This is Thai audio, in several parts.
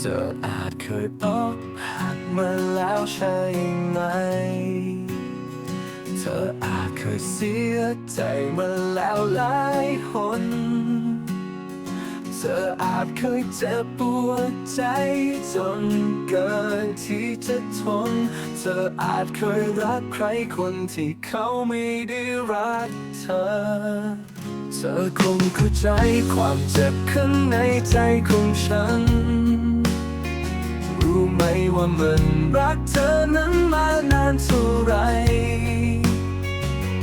เธออาจเคยอกหักมาแล้วใช่ไหม เธออาจเคยเสียใจมาแล้วหลายหน เธออาจเคยเจ็บปวดใจจนเกินที่จะทน เธออาจเคยรักใครคนที่เขาไม่ได้รักเธอเธอคงเข้าใจความเจ็บข้างในใจของฉัน ว่ามันรักเธอนั้นมานานเท่าไร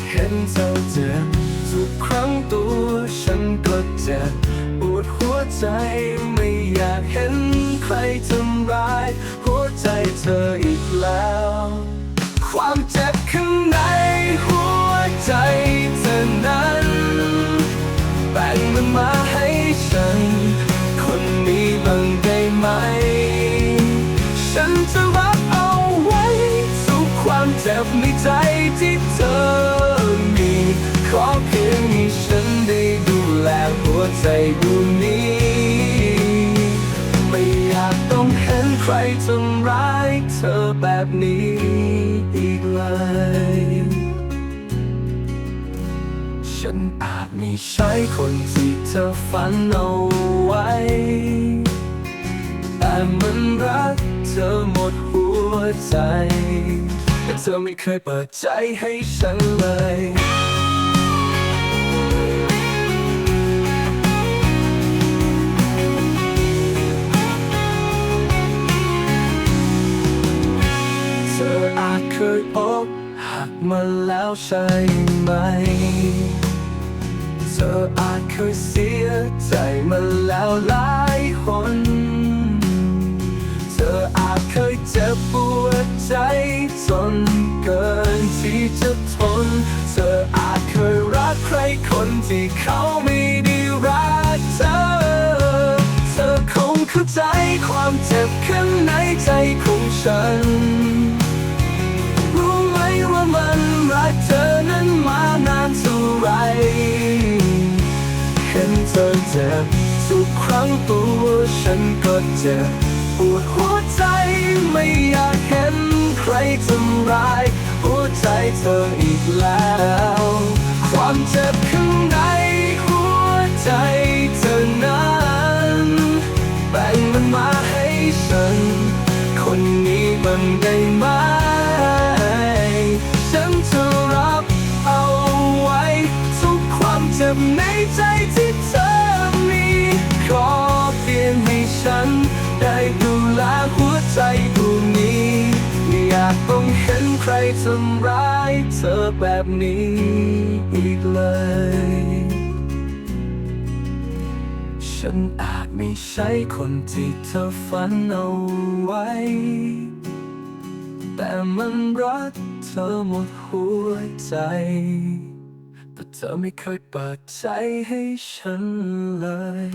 เห็นเธอเจ็บทุกครั้งตัวฉันก็เจ็บปวดหัวใจไม่อยากเห็นใครทำร้าย หัวใจเธออีกแล้ว ความเจ็บข้างในหัวใจเธอนั้นแบ่งมันมาให้ฉัน คนนี้บางได้ ความเจ็บในใจที่เธอมี ขอเพียงให้ฉันได้ดูแลหัวใจดวงนี้ ไม่อยากต้องเห็นใครทำร้ายเธอแบบนี้อีกเลยฉันอาจไม่ใช่คนที่เธอฝันเอาไว้ แต่มันรักเธอหมดหัวใจ แต่เธอไม่เคยเปิดใจให้ฉันเลยเธออาจเคยอกหักมาแล้วใช่ไหม เธออาจเคยเสียใจมาแล้วหลายหน ที่เขาไม่ได้รักเธอ เธอคงเข้าใจความเจ็บข้างในใจของฉัน รู้ไหมว่ามันรักเธอนั้นมานานเท่าไร เห็นเธอเจ็บทุกครั้งตัวฉันก็เจ็บปวดหัวใจไม่อยากเห็นใครทำร้ายหัวใจเธออีกแล้ว ทำร้ายเธอแบบนี้อีกเลย ฉันอาจไม่ใช่คนที่เธอฝันเอาไว้ แต่มันรักเธอหมดหัวใจ แต่เธอไม่เคยเปิดใจให้ฉันเลย